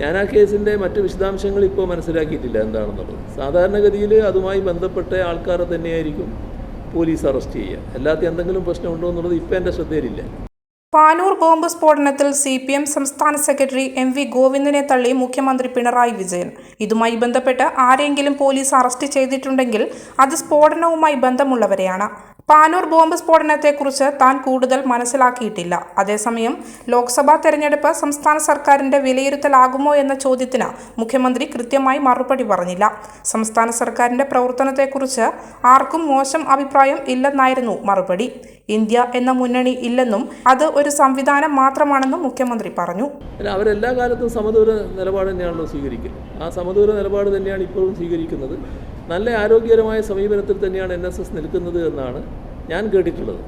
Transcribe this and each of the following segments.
ഞാൻ ആ കേസിന്റെ മറ്റ് വിശദാംശങ്ങൾ ഇപ്പോൾ മനസ്സിലാക്കിയിട്ടില്ല എന്താണെന്നുള്ളത്. സാധാരണഗതിയിൽ അതുമായി ബന്ധപ്പെട്ട ആൾക്കാരെ തന്നെയായിരിക്കും പോലീസ് അറസ്റ്റ് ചെയ്യുക. അല്ലാത്ത എന്തെങ്കിലും പ്രശ്നമുണ്ടോ എന്നുള്ളത് ഇപ്പം എന്റെ ശ്രദ്ധയിലില്ല. പാനൂർ ബോംബ് സ്ഫോടനത്തിൽ സി പി എം സംസ്ഥാന സെക്രട്ടറി എം വി ഗോവിന്ദനെ തള്ളി മുഖ്യമന്ത്രി പിണറായി വിജയൻ. ഇതുമായി ബന്ധപ്പെട്ട് ആരെങ്കിലും പോലീസ് അറസ്റ്റ് ചെയ്തിട്ടുണ്ടെങ്കിൽ അത് സ്ഫോടനവുമായി ബന്ധമുള്ളവരെയാണ്. പാനൂർ ബോംബ് സ്ഫോടനത്തെക്കുറിച്ച് താൻ കൂടുതൽ മനസ്സിലാക്കിയിട്ടില്ല. അതേസമയം ലോക്സഭാ തെരഞ്ഞെടുപ്പ് സംസ്ഥാന സർക്കാരിന്റെ വിലയിരുത്തലാകുമോ എന്ന ചോദ്യത്തിന് മുഖ്യമന്ത്രി കൃത്യമായി മറുപടി പറഞ്ഞില്ല. സംസ്ഥാന സർക്കാരിന്റെ പ്രവർത്തനത്തെക്കുറിച്ച് ആർക്കും മോശം അഭിപ്രായം ഇല്ലെന്നായിരുന്നു മറുപടി. ഇന്ത്യ എന്ന മുന്നണി ഇല്ലെന്നും അത് ഒരു സംവിധാനം മാത്രമാണെന്നും മുഖ്യമന്ത്രി പറഞ്ഞു. അവരെല്ലാ കാലത്തും സമദൂര നിലപാട് തന്നെയാണല്ലോ സ്വീകരിക്കുന്നത് ആ സമദൂര നിലപാട് തന്നെയാണ് ഇപ്പോഴും സ്വീകരിക്കുന്നത്. നല്ല ആരോഗ്യകരമായ സമീപനത്തിൽ തന്നെയാണ് എൻ എസ് എസ് നിൽക്കുന്നത് എന്നാണ് ഞാൻ കേട്ടിട്ടുള്ളത്.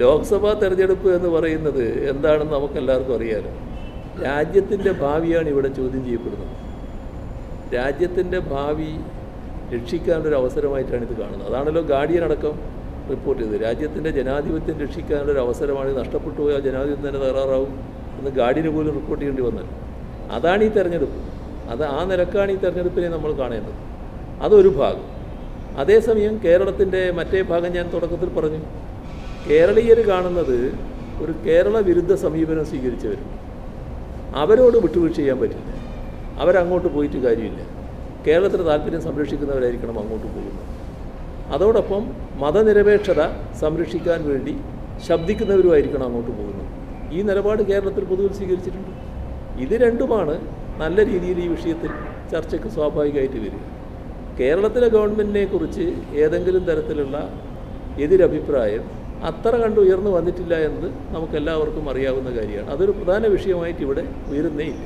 ലോക്സഭാ തെരഞ്ഞെടുപ്പ് എന്ന് പറയുന്നത് എന്താണെന്ന് നമുക്കെല്ലാവർക്കും അറിയാലോ. രാജ്യത്തിന്റെ ഭാവിയാണ് ഇവിടെ ചോദ്യം ചെയ്യപ്പെടുന്നത്. രാജ്യത്തിന്റെ ഭാവി രക്ഷിക്കാനുള്ളൊരു അവസരമായിട്ടാണ് ഇത് കാണുന്നത്. അതാണല്ലോ ഗാർഡിയൻ അടക്കം റിപ്പോർട്ട് ചെയ്തത്. രാജ്യത്തിന്റെ ജനാധിപത്യം രക്ഷിക്കാനുള്ളൊരു അവസരമാണ്. നഷ്ടപ്പെട്ടു പോയാൽ ജനാധിപത്യം തന്നെ തകരാറാവും എന്ന് ഗാർഡിയന് പോലും റിപ്പോർട്ട് ചെയ്യേണ്ടി വന്നത് അതാണ് ഈ തെരഞ്ഞെടുപ്പ്. അത് ആ നിലക്കാണ് ഈ തെരഞ്ഞെടുപ്പിനെ നമ്മൾ കാണേണ്ടത്. അതൊരു ഭാഗം. അതേസമയം കേരളത്തിന്റെ മറ്റേ ഭാഗം ഞാൻ തുടക്കത്തിൽ പറഞ്ഞു. കേരളീയർ കാണുന്നത് ഒരു കേരള വിരുദ്ധ സമീപനം സ്വീകരിച്ചവരും. അവരോട് വിട്ടുവീഴ്ച ചെയ്യാൻ പറ്റില്ല. അവരങ്ങോട്ട് പോയിട്ട് കാര്യമില്ല. കേരളത്തിന്റെ താല്പര്യം സംരക്ഷിക്കുന്നവരായിരിക്കണം അങ്ങോട്ട് പോകുന്നത്. അതോടൊപ്പം മതനിരപേക്ഷത സംരക്ഷിക്കാൻ വേണ്ടി ശബ്ദിക്കുന്നവരുമായിരിക്കണം അങ്ങോട്ട് പോകുന്നത്. ഈ നിലപാട് കേരളത്തിൽ പൊതുവിൽ സ്വീകരിച്ചിട്ടുണ്ട്. ഇത് രണ്ടുമാണ് നല്ല രീതിയിൽ ഈ വിഷയത്തിൽ ചർച്ചയ്ക്ക് സ്വാഭാവികമായിട്ട് വരിക. കേരളത്തിലെ ഗവൺമെന്റിനെ കുറിച്ച് ഏതെങ്കിലും തരത്തിലുള്ള എതിരഭിപ്രായം അത്ര കണ്ട് ഉയർന്നു വന്നിട്ടില്ല എന്നത് നമുക്കെല്ലാവർക്കും അറിയാവുന്ന കാര്യമാണ്. അതൊരു പ്രധാന വിഷയമായിട്ട് ഇവിടെ ഉയരുന്നേ ഇല്ല.